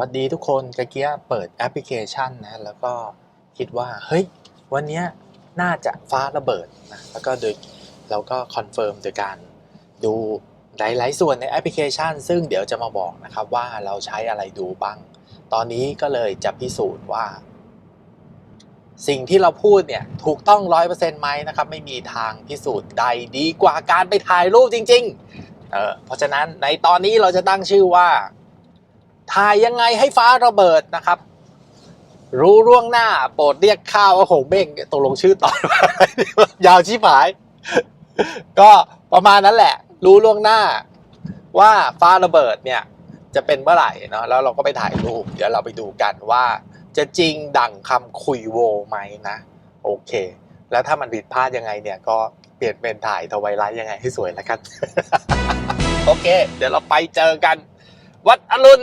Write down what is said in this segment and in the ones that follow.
วัดดีทุกคนกะเกียเปิดแอปพลิเคชันนะ แล้วก็คิดว่า เฮ้ย วันนี้น่าจะฟ้าระเบิดนะ แล้วก็โดยเราก็คอนเฟิร์มโดยการดูหลาย ๆ ส่วนในแอปพลิเคชัน ซึ่งเดี๋ยวจะมาบอกนะครับว่าเราใช้อะไรดูบ้าง ตอนนี้ก็เลยจะพิสูจน์ว่า สิ่งที่เราพูดเนี่ย ถูกต้องร้อยเปอร์เซ็นต์ไหมนะครับ ไม่มีทางพิสูจน์ใดดีกว่าการไปถ่ายรูปจริง ๆ เออเพราะฉะนั้นในตอนนี้เราจะตั้งชื่อว่า ถ่ายยังไงให้ฟ้าระเบิดนะครับ รู้ร่วงหน้า โปรดเรียกข้าวว่าหงเบ้งตกลงชื่อตอนว่อไรดีวะยาวชิบหาย ก็ประมาณนั้นแหละ รู้ล่วงหน้า ว่าฟ้าระเบิดเนี่ย จะเป็นเมื่อไหร่เนาะแล้วเราก็ไปถ่ายรูป เดี๋ยวเราไปดูกันว่า จะจริงดั่งคำคุยโวไหมนะ โอเค แล้วถ้ามันผิดพลาดยังไงเนี่ยก็เปลี่ยนเป็นถ่ายทวายไลท์ยังไงให้สวยแล้วกัน โอเค เดี๋ยวเราไปเจอกัน วัดอรุณ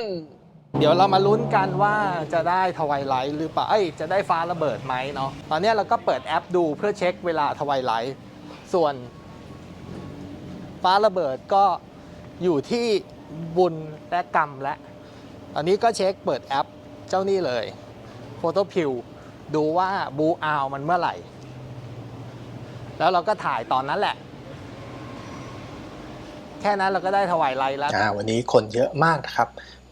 เดี๋ยวเรามาลุ้นกันว่าจะได้ทวายไลท์หรือเปล่า เอ้ย จะได้ฟ้าระเบิดไหมเนาะ ตอนนี้เราก็เปิดแอปดูเพื่อเช็คเวลาทวายไลท์ ส่วน ฟ้าระเบิดก็อยู่ที่บุญและกรรมและตอนนี้ก็เช็คเปิดแอปเจ้านี่เลย Photo p i l ดูว่าบูอาวมันเมื่อไหร่ แล้วเราก็ถ่ายตอนนั้นแหละ แค่นั้นเราก็ได้ถวายไลท์แล้ว อ่าวันนี้คนเยอะมากนะครับ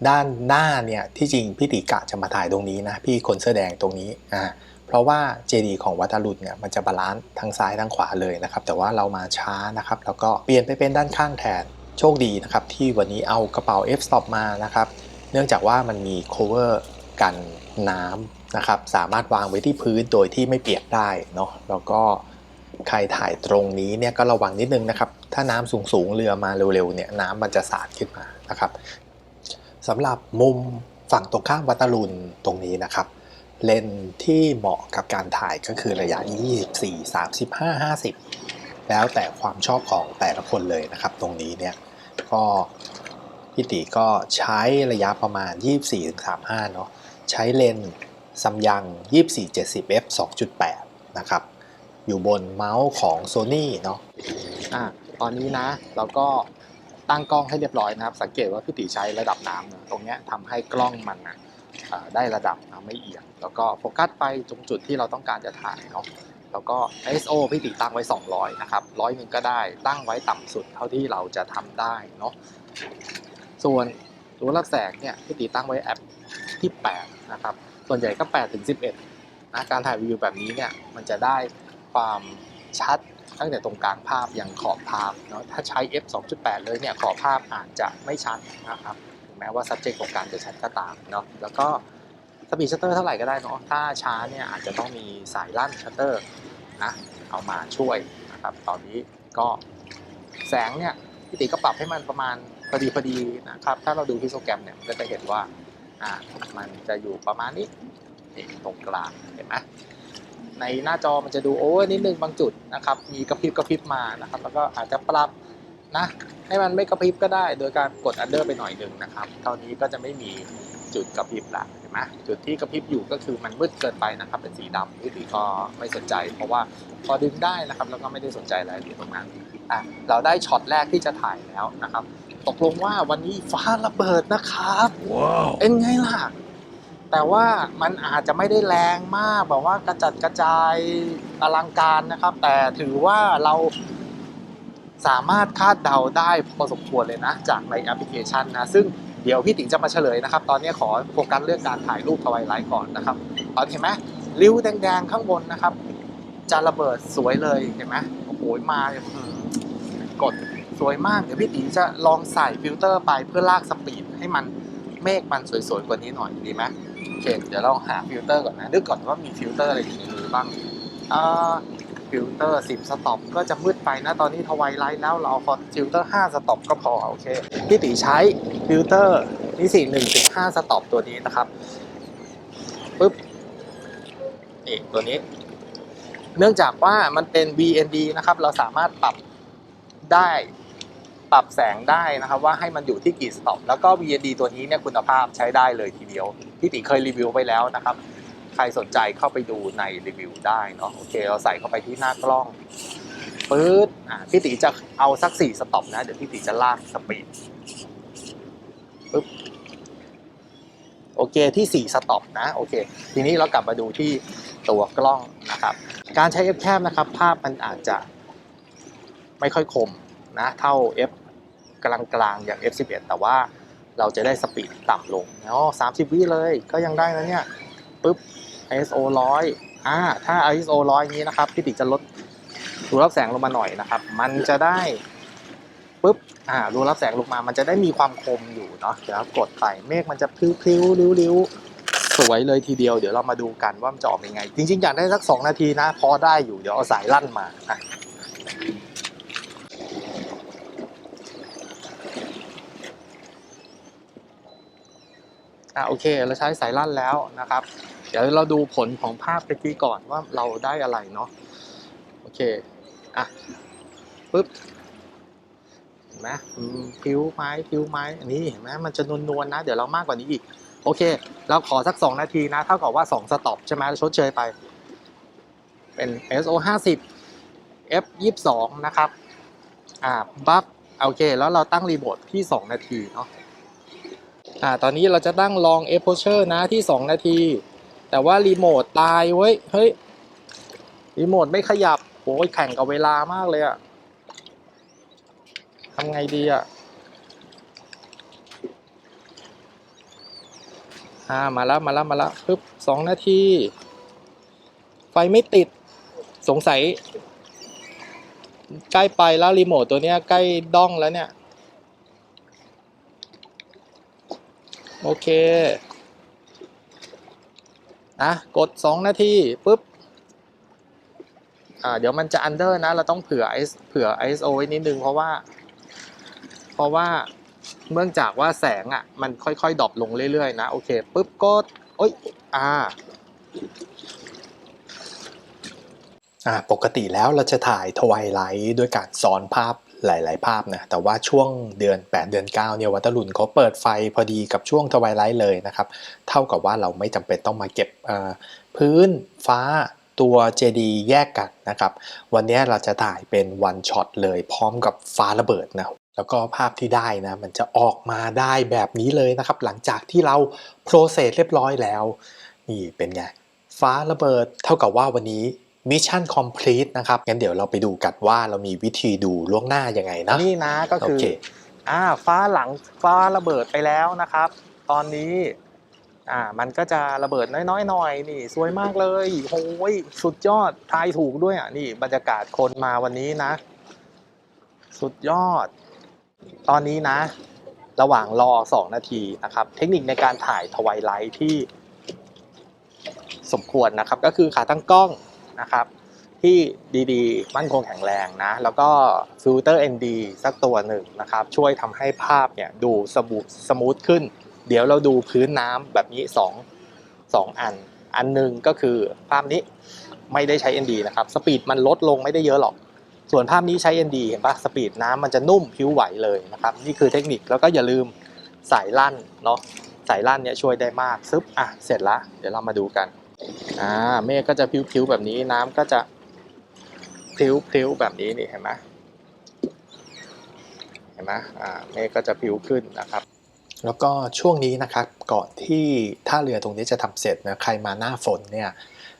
ด้านหน้าเนี่ยที่จริงพี่ติกะจะมาถ่ายตรงนี้นะพี่คนเสื้อแดงตรงนี้อ่าเพราะว่าเจดีของวัดอรุณเนี่ยมันจะบาลานซ์ทั้งซ้ายทั้งขวาเลยนะครับแต่ว่าเรามาช้านะครับแล้วก็เปลี่ยนไปเป็นด้านข้างแทนโชคดีนะครับที่วันนี้เอากระเป๋า F stop มานะครับเนื่องจากว่ามันมี cover กันน้ำนะครับสามารถวางไว้ที่พื้นโดยที่ไม่เปียกได้เนาะแล้วก็ใครถ่ายตรงนี้เนี่ยก็ระวังนิดนึงนะครับ ถ้าน้ำสูงๆเรือมาเร็วๆเนี่ยน้ำมันจะสาดขึ้นมานะครับ สำหรับมุมฝั่งตรงข้ามวัดอรุณตรงนี้นะครับ เลนที่เหมาะกับการถ่ายก็คือระยะ 24 35 50 แล้วแต่ความชอบของแต่ละคนเลยนะครับ ตรงนี้เนี่ยก็พี่ติก็ใช้ระยะประมาณ 24-35 เนาะใช้เลนส์ซัมยัง 24-70 f 2.8 นะครับ อยู่บนเมาส์ของ Sony เนาะอะตอนนี้นะ เราก็ ตั้งกล้องให้เรียบร้อยนะครับ สังเกตว่าพี่ติใช้ระดับน้ำตรงนี้ยทำให้กล้องมันนะได้ระดับนะไม่เอียงแล้วก็โฟกัสไปตรงจุดที่เราต้องการจะถ่ายเนาะแล้วก็ ISO พี่ติตั้งไว้ 200 นะครับร้อยหนึ่งก็ได้ตั้งไว้ต่ำสุดเท่าที่เราจะทำได้เนาะส่วนตัวรับแสงเนี่ยพี่ติตั้งไว้แอปที่ 8 นะครับ ส่วนใหญ่ก็8ถึง11นะการถ่ายวิวแบบนี้เนี่ยมันจะได้ความชัด ตั้งแต่ตรงกลางภาพอยังขอบภาพเนาะถ้าใช้ f 2.8 เลยเนี่ยขอบภาพอาจจะไม่ชัดนะครับถึงแม้ว่า subject ของการจะชัดก็ตามเนาะแล้วก็สปีดชัตเตอร์เท่าไหร่ก็ได้เนาะถ้าช้าเนี่ยอาจจะต้องมีสายลั่นชัตเตอร์นะเอามาช่วยนะครับตอนนี้ก็แสงเนี่ยพี่ติก็ปรับให้มันประมาณพอดีพอดีนะครับถ้าเราดูฮิโตแกรมเนี่ยก็จะเห็นว่าอ่ามันจะอยู่ประมาณนี้ตรงกลางเห็นไหม ในหน้าจอมันจะดูโอเวอร์นิดนึงบางจุดนะครับ มีกระพริบกระพริบมานะครับ แล้วก็อาจจะปรับนะให้มันไม่กระพริบก็ได้ โดยการกดอันเดอร์ไปหน่อยหนึ่งนะครับเท่านี้ก็จะไม่มีจุดกระพริบละเห็นไหมจุดที่กระพริบอยู่ก็คือมันมืดเกินไปนะครับ เป็นสีดำที่ตีก็ไม่สนใจ เพราะว่าพอดึงได้นะครับ แล้วก็ไม่ได้สนใจอะไรอยู่ตรงนั้นอะเราได้ช็อตแรกที่จะถ่ายแล้วนะครับ ตกลงว่าวันนี้ฟ้าระเบิดนะครับเป็นไงล่ะ แต่ว่ามันอาจจะไม่ได้แรงมากแบบว่ากระจัดกระจายอลังการนะครับ แต่ถือว่าเราสามารถคาดเดาได้พอสมควรเลยนะ จากในแอปพลิเคชันนะ ซึ่งเดี๋ยวพี่ติ๋งจะมาเฉลยนะครับ ตอนนี้ขอโฟกัสเรื่องการถ่ายรูปทวายไลท์ก่อนนะครับตอนเห็นไหมริ้วแดงๆข้างบนนะครับจะระเบิดสวยเลยเห็นไหมโอ้โหมาเนี่ยกดสวยมาก เดี๋ยวพี่ติ๋งจะลองใส่ฟิลเตอร์ไปเพื่อลากสปีดให้มันเมฆมันสวยๆกว่านี้หน่อยดีไหม โอเคเดี๋ยวเราหาฟิลเตอร์ก่อนนะนึกก่อนว่ามีฟิลเตอร์อะไรอยู่ในมือบ้างอ่าฟิลเตอร์10สต็อปก็จะมืดไปนะตอนนี้ทวายไลท์แล้วเราเอาฟิลเตอร์5สต็อปก็พอโอเคพี่ตีใช้ฟิลเตอร์นี่สี่หนึ่งถึงห้าสต็อปตัวนี้นะครับปึ๊บนี่ตัวนี้ เนื่องจากว่ามันเป็น VND นะครับ เราสามารถปรับได้ปรับแสงได้นะครับ ว่าให้มันอยู่ที่กี่สต็อปแล้วก็ VND ตัวนี้เนี่ยคุณภาพใช้ได้เลยทีเดียว พี่ติเคยรีวิวไปแล้วนะครับ ใครสนใจเข้าไปดูในรีวิวได้เนาะโอเค เราใส่เข้าไปที่หน้ากล้องปื๊ดอ่าพี่ติจะเอาสักสี่สต็อปนะ เดี๋ยวพี่ติจะลากสปีดปึ๊บโอโอเคที่ 4 สต็อปนะโอเค ทีนี้เรากลับมาดูที่ตัวกล้องนะครับ การใช้ f แคบนะครับ ภาพมันอาจจะไม่ค่อยคมนะ เท่า f กลางๆ อย่าง f11 แต่ว่า เราจะได้สปีดต่ำลงอ๋อ30วิเลยก็ยังได้นะเนี่ยปุ๊บ ISO 100อ่าถ้า ISO 100นี้นะครับพี่ติจะลดรูรับแสงลงมาหน่อยนะครับ มันจะได้ปุ๊บอ่ารูรับแสงลงมา มันจะได้มีความคมอยู่เนาะเดี๋ยวกดไปเมฆมันจะพลิ้วๆริ้วๆสวยเลยทีเดียวเดี๋ยวเรามาดูกันว่ามันจะออกยังไง จริงๆอยากได้สัก 2 นาทีนะ พอได้อยู่เดี๋ยวเอาสายลั่นมาอะ อะโอเค เราใช้สายลั่นแล้วนะครับ เดี๋ยวเราดูผลของภาพตะกี้ก่อนว่าเราได้อะไรเนาะโอเคอะปึ๊บเห็นไหมผิวไม้ผิวไม้อันนี้เห็นไหมมันจะนวลๆนะเดี๋ยวเรามากกว่านี้อีก โอเค เราขอสัก 2 นาทีนะเท่ากับว่า 2 สต็อปใช่ไหมชดเชยไป เป็น SO 50 F 22นะครับ อ่าบัฟโอเค แล้วเราตั้งรีโมทที่ 2 นาทีเนาะ อ่าตอนนี้เราจะตั้งลอง a p o s u r e นะที่ 2 นาที แต่ว่ารีโมทตายเว้ย เฮ้ย รีโมทไม่ขยับโอ้ยแข่งกับเวลามากเลยอะทำไงดีอะอ่ามาแล้วมาแล้วมาแล้วปึ๊บสองนาที ไฟไม่ติดสงสัย ใกล้ไปแล้วรีโมทตัวเนี้ยใกล้ด้องแล้วเนี่ย โอเค อะ กด 2 นาทีปุ๊บ อ่า เดี๋ยวมันจะอันเดอร์นะ เราต้องเผื่อ IS เผื่อ ISO ไว้นิดนึง เพราะว่า เพราะว่าเนื่องจากว่าแสงอะ มันค่อยๆดรอปลงเรื่อยๆนะ โอเคปุ๊บกดโอ้ยอ่าอ่า ปกติแล้วเราจะถ่ายทวายไลท์ด้วยการซ้อนภาพ หลาย ๆ ภาพนะ แต่ว่าช่วงเดือน 8 เดือน 9 เนี่ยวัตลุนเขาเปิดไฟพอดีกับช่วงทวายไลท์เลยนะครับ เท่ากับว่าเราไม่จำเป็นต้องมาเก็บพื้นฟ้าตัวเจดีแยกกันนะครับ วันนี้เราจะถ่ายเป็นวันช็อตเลยพร้อมกับฟ้าระเบิดนะแล้วก็ภาพที่ได้นะมันจะออกมาได้แบบนี้เลยนะครับ หลังจากที่เราโปรเซสเรียบร้อยแล้ว นี่เป็นไง ฟ้าระเบิดเท่ากับว่าวันนี้ มิชชั่นคอมพลีทนะครับงั้นเดี๋ยวเราไปดูกันว่าเรามีวิธีดูล่วงหน้ายังไงนะนี่นะก็คือโอเคอ่าฟ้าหลังฟ้าระเบิดไปแล้วนะครับ ตอนนี้อ่ามันก็จะระเบิดน้อยๆหน่อยนี่ สวยมากเลยโอ้ยสุดยอดทายถูกด้วยอะนี่บรรยากาศคนมาวันนี้นะ สุดยอด ตอนนี้นะ ระหว่างรอ 2 นาทีนะครับ เทคนิคในการถ่ายทวายไลท์ที่สมควรนะครับ ก็คือขาตั้งกล้อง นะครับ ที่ดีๆ มั่นคงแข็งแรงนะ แล้วก็ฟิลเตอร์ ND สักตัวหนึ่งนะครับ ช่วยทำให้ภาพเนี่ยดูสมูทสมูทขึ้น เดี๋ยวเราดูพื้นน้ำแบบนี้2 2อัน อันหนึ่งก็คือภาพนี้ไม่ได้ใช้ ND นะครับ สปีดมันลดลงไม่ได้เยอะหรอก ส่วนภาพนี้ใช้ ND เห็นปะสปีดน้ำมันจะนุ่มผิวไหวเลยนะครับ นี่คือเทคนิคแล้วก็อย่าลืมสายลั่นเนาะสายลั่นเนี่ยช่วยได้มากซึบอะเสร็จละเดี๋ยวเรามาดูกัน อ่าเมฆก็จะพิ้วๆแบบนี้น้ำก็จะพลิ้วๆแบบนี้นี่เห็นไหมเห็นไหมอ่าเมฆก็จะพิ้วขึ้นนะครับแล้วก็ช่วงนี้นะครับก่อนที่ท่าเรือตรงนี้จะทำเสร็จนะใครมาหน้าฝนเนี่ย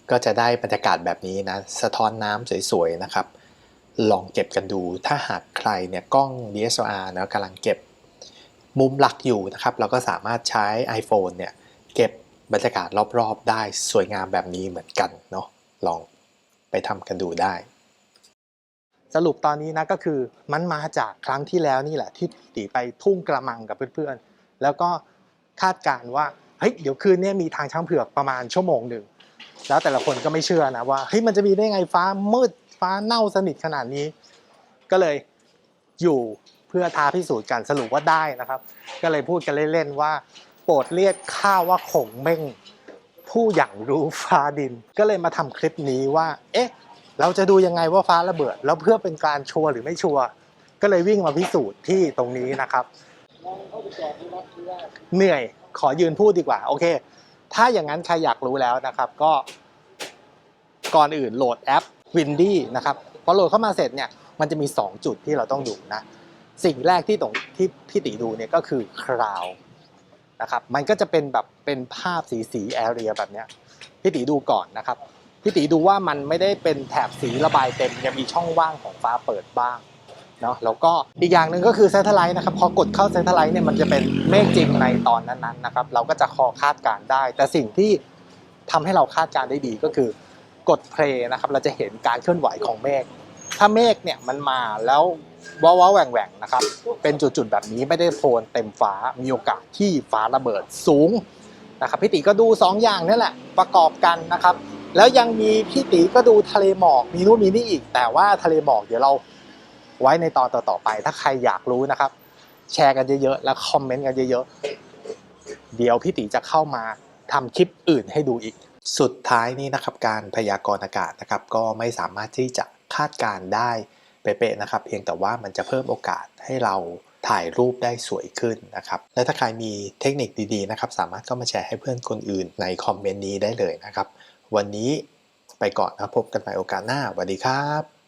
ก็จะได้บรรยากาศแบบนี้นะสะท้อนน้ำสวยๆนะครับ ลองเก็บกันดูถ้าหากใครเนี่ยกล้อง DSLR นะกำลังเก็บมุมหลักอยู่นะครับ เราก็สามารถใช้ iPhone เนี่ยเก็บ บรรยากาศรอบๆได้สวยงามแบบนี้เหมือนกันเนาะลองไปทำกันดูได้ สรุปตอนนี้นะก็คือมันมาจากครั้งที่แล้วนี่แหละที่ตีไปทุ่งกระมังกับเพื่อนๆ แล้วก็คาดการณ์ว่าเฮ้ยเดี๋ยวคืนนี้มีทางช้างเผือกประมาณชั่วโมงหนึ่งแล้วแต่ละคนก็ไม่เชื่อนะว่าเฮ้ยมันจะมีได้ไงฟ้ามืดฟ้าเน่าสนิทขนาดนี้ ก็เลยอยู่เพื่อท้าพิสูจน์กันสรุปว่าได้นะครับ ก็เลยพูดกันเล่นๆว่า รดเรียกข้าว่าขงเม่ง ผู้อย่างรู้ฟ้าดิน ก็เลยมาทำคลิปนี้ว่า เอ๊ะ เราจะดูยังไงว่าฟ้าระเบิด แล้วเพื่อเป็นการชัวร์หรือไม่ชัวร์ก็เลยวิ่งมาพิสูจน์ที่ตรงนี้นะครับ เหนื่อยขอยืนพูดดีกว่า โอเค ถ้าอย่างนั้นใครอยากรู้แล้วนะครับก็ ก่อนอื่นโหลดแอป Windy นะครับพอโหลดเข้ามาเสร็จเนี่ยมันจะมี 2 จุดที่เราต้องดูนะ สิ่งแรกที่ตรงที่พี่ติดูเนี่ยก็คือคราว นะครับมันก็จะเป็นแบบเป็นภาพสีสีแอเรียแบบเนี้ยพี่ตีดูก่อนนะครับพี่ตีดูว่ามันไม่ได้เป็นแถบสีระบายเต็มยังมีช่องว่างของฟ้าเปิดบ้างเนาะแล้วก็อีกอย่างหนึ่งก็คือเซ t ไลท์นะครับพอกดเข้าเซ t ไลท์เนี่ยมันจะเป็นเมฆจริงในตอนนั้นๆนะครับเราก็จะคอคาดการได้ แต่สิ่งที่ทำให้เราคาดการได้ดีก็คือกดเพลย์นะครับเราจะเห็นการเคลื่อนไหวของเมฆถ้าเมฆเนี่ยมันมาแล้ว ว้าวๆแหว่งๆนะครับ เป็นจุดๆแบบนี้ไม่ได้โฟนเต็มฟ้ามีโอกาสที่ฟ้าระเบิดสูงนะครับพี่ติก็ดู 2 อย่างนี่แหละประกอบกันนะครับ แล้วยังมีพี่ติก็ดูทะเลหมอกมีนู่นมีนี่อีก แต่ว่าทะเลหมอกเดี๋ยวเราไว้ในตอนต่อๆไป ถ้าใครอยากรู้นะครับ แชร์กันเยอะๆ แล้วคอมเมนต์กันเยอะๆ เดี๋ยวพี่ติจะเข้ามาทำคลิปอื่นให้ดูอีก สุดท้ายนี้นะครับการพยากรณ์อากาศนะครับ ก็ไม่สามารถที่จะคาดการได้ เป๊ะๆนะครับ เพียงแต่ว่ามันจะเพิ่มโอกาสให้เราถ่ายรูปได้สวยขึ้นนะครับ และถ้าใครมีเทคนิคดีๆนะครับ สามารถก็มาแชร์ให้เพื่อนคนอื่นในคอมเมนต์นี้ได้เลยนะครับ วันนี้ไปก่อนนะพบกันใหม่โอกาสหน้าสวัสดีครับ